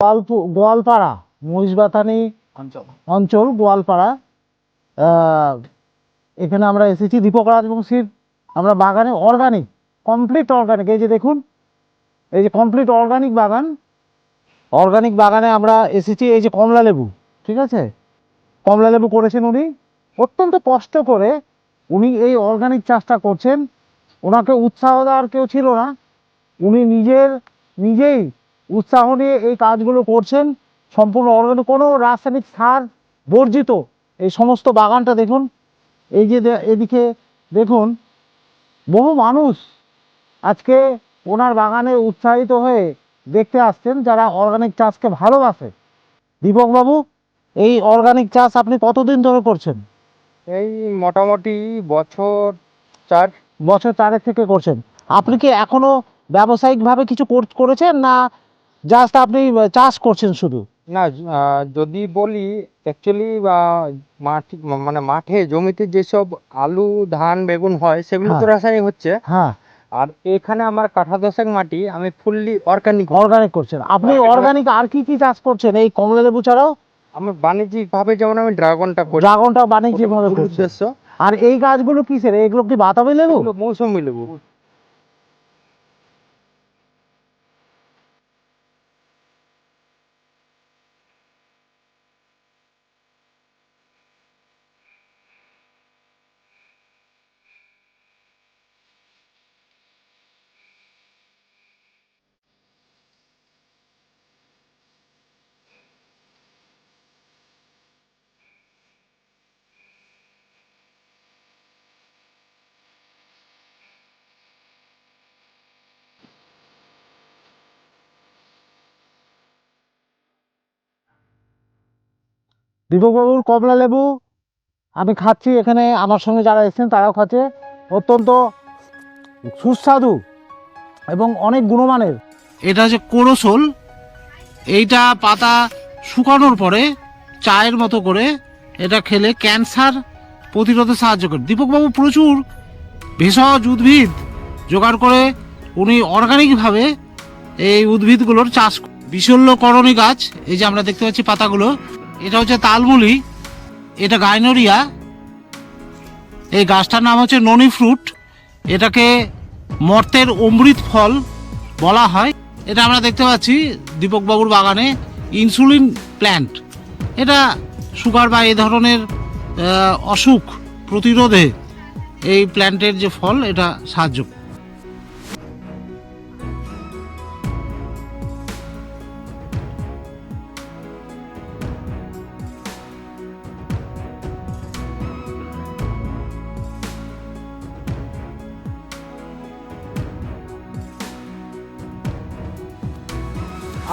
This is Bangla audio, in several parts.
গোয়ালপু- গোয়ালপাড়া মহিষবাথানি অঞ্চল। অঞ্চল গোয়ালপাড়া এখানে আমরা এসেছি দীপক রাজবংশীর আমরা বাগানে অর্গানিক কমপ্লিট অর্গানিক এই যে দেখুন এই যে কমপ্লিট অর্গানিক বাগান। অর্গানিক বাগানে আমরা এসেছি এই যে কমলা লেবু ঠিক আছে? কমলা লেবু করেছেন উনি। অত্যন্ত কষ্ট করে উনি এই অর্গানিক চাষটা করছেন। ওনাকে উৎসাহ দেওয়ার কেউ ছিল না। উনি নিজের নিজেই উৎসাহ নিয়ে এই কাজগুলো করছেন। সম্পূর্ণ অর্গানিক কোনো রাসায়নিক সার বর্জিত এই সমস্ত বাগানটা দেখুন। এই যে এদিকে দেখুন বহু মানুষ আজকে ওনার বাগানে উৎসাহিত হয়ে দেখতে আসছেন যারা অর্গানিক চাষকে ভালোবাসে। দীপকবাবু এই অর্গানিক চাষ আপনি কতদিন ধরে করছেন? এই মোটামুটি বছর চার। বছর চারেক থেকে করছেন। আপনি কি এখনও ব্যবসায়িকভাবে কিছু করেছেন না জাস্ট আপনি চাষ করছেন শুধু? না যদি বলি অ্যাকচুয়ালি মাঠ মানে মাঠে জমিতে যেসব আলু ধান বেগুন হয় সেগুলো তো হ্যাঁ। রাসায়নিক হচ্ছে। হ্যাঁ। আর এখানে আমার কাঠা দশেক মাটি আমি ফুললি অর্গানিক অর্গানিক করছেন। আপনি অর্গানিক আর কি কি চাষ করছেন? এই কমলা লেবু ছাড়াও? আমার বাণিজ্যিক ভাবে যেমন আমি ড্রাগনটা করি ড্রাগনটা বাণিজ্যিকভাবে মূল করছেন। উদ্দেশ্য। আর এই গাছগুলো কিসের? এগুলো কি বাতাবি লেবু? মৌসুমি লেবু। দীপকবাবুর কমলা লেবু আমি খাচ্ছি এখানে, আমার সঙ্গে যারা এসেছেন তারাও খাচ্ছে। অত্যন্ত সুস্বাদু এবং অনেক গুণমানের। এটা হচ্ছে কোরসোল, এইটা পাতা শুকানোর পরে চায়ের মতো করে এটা খেলে ক্যান্সার প্রতিরোধে সাহায্য করে। দীপকবাবু প্রচুর ভেষজ উদ্ভিদ জোগাড় করে উনি অর্গানিকভাবে এই উদ্ভিদগুলোর চাষ বিশল্যকরণী গাছ, এই যে আমরা দেখতে পাচ্ছি পাতাগুলো এটা হচ্ছে তালমুলি, এটা গাইনোরিয়া, এই গাছটার নাম হচ্ছে ননি ফ্রুট, এটাকে মর্তের অমৃত ফল বলা হয় এটা আমরা দেখতে পাচ্ছি দীপকবাবুর বাগানে, ইনসুলিন প্ল্যান্ট এটা সুগার বা এই ধরনের অসুখ প্রতিরোধে এই প্ল্যান্টের যে ফল, এটা সাহায্য করে।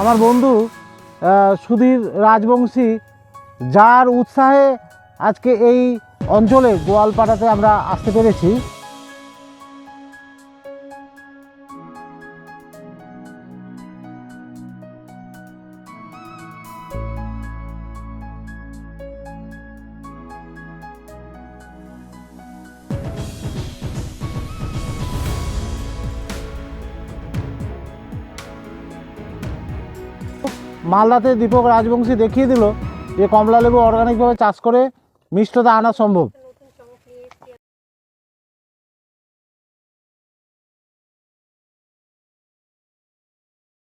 আমার বন্ধু সুধীর রাজবংশী যার উৎসাহে আজকে এই অঞ্চলে গোয়ালপাড়াতে আমরা আসতে পেরেছি। মালদাতে দীপক রাজবংশী দেখিয়ে দিল যে কমলা লেবু অর্গানিকভাবে চাষ করে মিষ্টতা আনা সম্ভব।